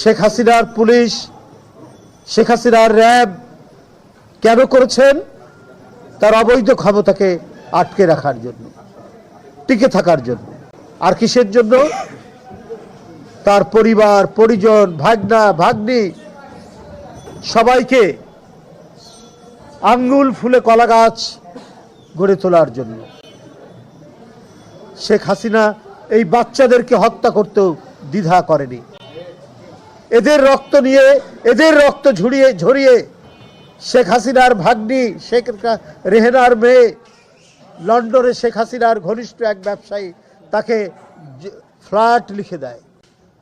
শেখ হাসিনার পুলিশ, শেখ হাসিনার র্যাব কেন করেছেন? তার অবৈধ ক্ষমতাকে আটকে রাখার জন্য, টিকে থাকার জন্য, আর কিসের জন্য? তার পরিবার, পরিজন, ভাগনা, ভাগ্নি, সবাইকে আঙ্গুল ফুলে কলা গাছ গড়ে তোলার জন্য। শেখ হাসিনা এই বাচ্চাদেরকে হত্যা করতেও দ্বিধা করেনি। এদের রক্ত নিয়ে, এদের রক্ত ঝুড়িয়ে, ঝরিয়ে শেখ হাসিনার ভাগ্নি, শেখ রেহেনার মেয়ে, লন্ডনে শেখ হাসিনার ঘনিষ্ঠ এক ব্যবসায়ী তাকে ফ্ল্যাট লিখে দেয়।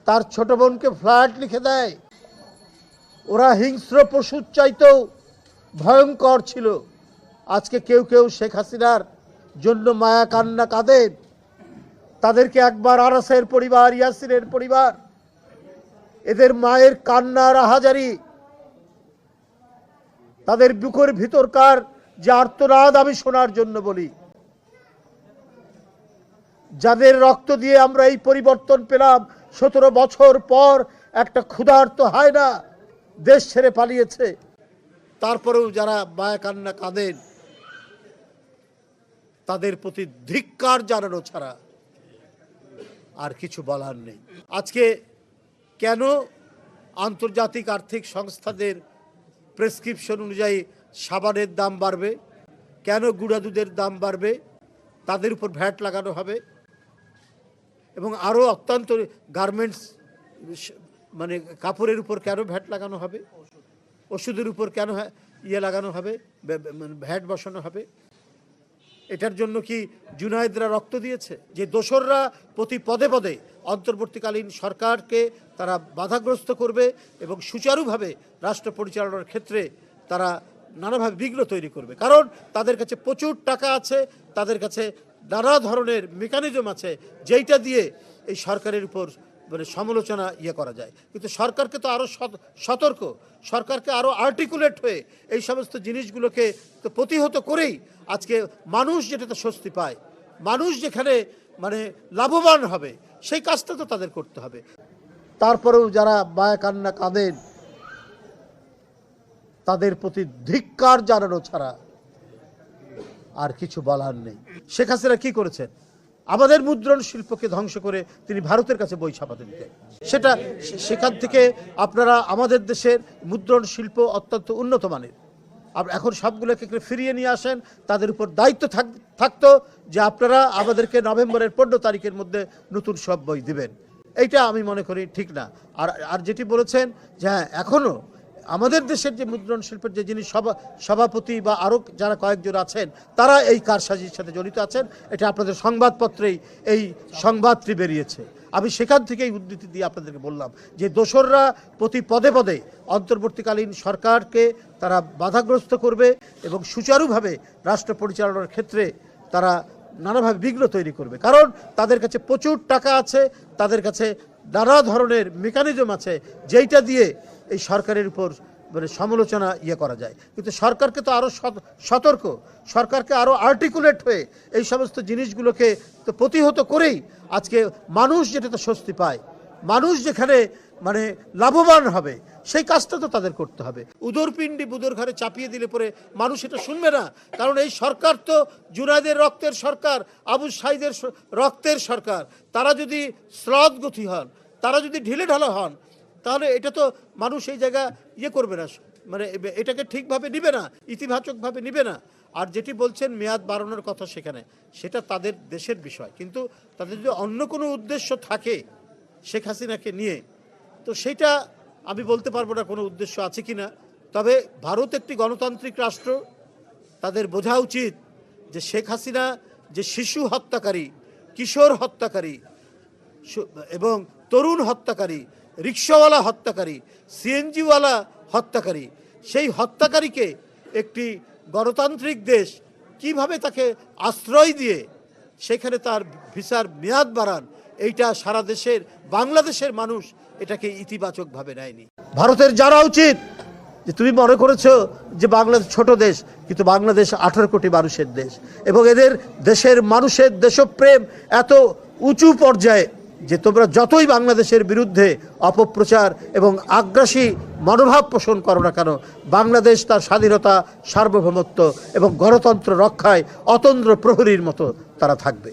তার ছোট বোনকে ফ্ল্যাট লিখে দেয়। ওরা হিংস্র পশুর চাইতেও ভয়ঙ্কর ছিল। আজকে কেউ কেউ শেখ হাসিনার জন্য মায়া কান্না কাঁদেন। তাদেরকে একবার আরাসের পরিবার, ইয়াসিনের পরিবার এদের মায়ের কান্নার আহাজারি। তাদের বুকের ভিতরকার যে আর্তনাদ আমি শোনার জন্য বলি। যাদের রক্ত দিয়ে আমরা এই পরিবর্তন পেলাম, সতেরো বছর পর একটা ক্ষুধার্ত হয় না দেশ ছেড়ে পালিয়েছে। তারপরেও যারা মায়া কান্না কাঁদেন, তাদের প্রতি ধিক্কার জানানো ছাড়া আর কিছু বলার নেই। আজকে কেন আন্তর্জাতিক আর্থিক সংস্থাদের প্রেসক্রিপশন অনুযায়ী সাবানের দাম বাড়বে? কেন গুঁড়া দুধের দাম বাড়বে? তাদের উপর ভ্যাট লাগানো হবে? এবং আরও অত্যন্ত গার্মেন্টস মানে কাপড়ের উপর কেন ভ্যাট লাগানো হবে? ওষুধের উপর কেন ইয়ে লাগানো হবে? ভ্যাট বসানো হবে? এটার জন্য কি জুনায়েদরা রক্ত দিয়েছে? যে দোসররা প্রতি পদে পদে অন্তর্বর্তীকালীন সরকারকে তারা বাধাগ্রস্ত করবে এবং সুচারুভাবে রাষ্ট্র পরিচালনার ক্ষেত্রে তারা নানাভাবে বিঘ্ন তৈরি করবে। কারণ তাদের কাছে প্রচুর টাকা আছে, তাদের কাছে নানা ধরনের মেকানিজম আছে, যেইটা দিয়ে এই সরকারের উপর মানে সমালোচনা ইয়ে করা যায়। কিন্তু সরকারকে তো আরও সতর্ক, সরকারকে আরও আর্টিকুলেট হয়ে এই সমস্ত জিনিসগুলোকে তো প্রতিহত করেই আজকে মানুষ যেটাতে স্বস্তি পায়, মানুষ যেখানে মানে লাভবান হবে, সেই কাজটা তো তাদের করতে হবে। তারপরেও যারা মায়া কান্না কাঁদেন, তাদের প্রতি ধিক্কার জানানো ছাড়া আর কিছু বলার নেই। শেখ হাসিনা কি করেছেন? আমাদের মুদ্রণ শিল্পকে ধ্বংস করে তিনি ভারতের কাছে বই ছাপাতে দিতেন সেটা সেখান থেকে আপনারা আমাদের দেশের মুদ্রণ শিল্প অত্যন্ত উন্নত মানের। এখন সবগুলোকে ফিরিয়ে নিয়ে আসেন, তাদের উপর দায়িত্ব থাক, থাকতো যে আপনারা আমাদেরকে নভেম্বরের পনেরো তারিখের মধ্যে নতুন সব বই দিবেন। এইটা আমি মনে করি ঠিক না। আর আর যেটি বলেছেন যে হ্যাঁ এখনও আমাদের দেশের যে মুদ্রণ শিল্পের যে যিনি সভা সভাপতি বা আরও যারা কয়েকজন আছেন, তারা এই কারসাজির সাথে জড়িত আছেন। এটা আপনাদের সংবাদপত্রেই এই সংবাদটি বেরিয়েছে। আমি সেখান থেকেই উদ্ধৃতি দিয়ে আপনাদেরকে বললাম যে দোসররা প্রতি পদে পদে অন্তর্বর্তীকালীন সরকারকে তারা বাধাগ্রস্ত করবে এবং সুচারুভাবে রাষ্ট্র পরিচালনার ক্ষেত্রে তারা নানাভাবে বিঘ্ন তৈরি করবে। কারণ তাদের কাছে প্রচুর টাকা আছে, তাদের কাছে নানা ধরনের মেকানিজম আছে, যেইটা দিয়ে এই সরকারের উপর মানে সমালোচনা ইয়ে করা যায়। কিন্তু সরকারকে তো আরও সতর্ক, সরকারকে আরও আর্টিকুলেট হয়ে এই সমস্ত জিনিসগুলোকে তো প্রতিহত করেই আজকে মানুষ যেটাতে স্বস্তি পায়, মানুষ যেখানে মানে লাভবান হবে, সেই কাজটা তো তাদের করতে হবে। উদরপিণ্ডি বুদর ঘরে চাপিয়ে দিলে পরে মানুষ এটা শুনবে না, কারণ এই সরকার তো জুনাইদের রক্তের সরকার, আবু সাইদের রক্তের সরকার। তারা যদি স্লদ গতি হন, তারা যদি ঢিলে ঢালা হন তাহলে এটা তো মানুষ এই জায়গা ইয়ে করবে না মানে এটাকে ঠিকভাবে নিবে না, ইতিবাচকভাবে নিবে না। আর যেটি বলছেন মেয়াদ বাড়ানোর কথা সেখানে, সেটা তাদের দেশের বিষয়। কিন্তু তাদের যদি অন্য কোনো উদ্দেশ্য থাকে শেখ হাসিনাকে নিয়ে, তো সেটা আমি বলতে পারব না কোনো উদ্দেশ্য আছে কি না তবে ভারত একটি গণতান্ত্রিক রাষ্ট্র, তাদের বোঝা উচিত যে শেখ হাসিনা যে শিশু হত্যাকারী, কিশোর হত্যাকারী এবং তরুণ হত্যাকারী রিক্সাওয়ালা হত্যাকারী, সিএনজিওয়ালা হত্যাকারী, সেই হত্যাকারীকে একটি গণতান্ত্রিক দেশ কীভাবে তাকে আশ্রয় দিয়ে সেখানে তার ভিসার মেয়াদ বাড়ান, এইটা সারা দেশের, বাংলাদেশের মানুষ এটাকে ইতিবাচকভাবে নেয়নি। ভারতের জানা উচিত যে তুমি মনে করেছ যে বাংলাদেশ ছোট দেশ, কিন্তু বাংলাদেশ আঠারো কোটি মানুষের দেশ। এবং এদের দেশের মানুষের দেশপ্রেম এত উঁচু পর্যায়ে যে তোমরা যতই বাংলাদেশের বিরুদ্ধে অপপ্রচার এবং আগ্রাসী মনোভাব পোষণ করো না কেন, বাংলাদেশ তার স্বাধীনতা, সার্বভৌমত্ব এবং গণতন্ত্র রক্ষায় অতন্দ্র প্রহরীর মতো তারা থাকবে।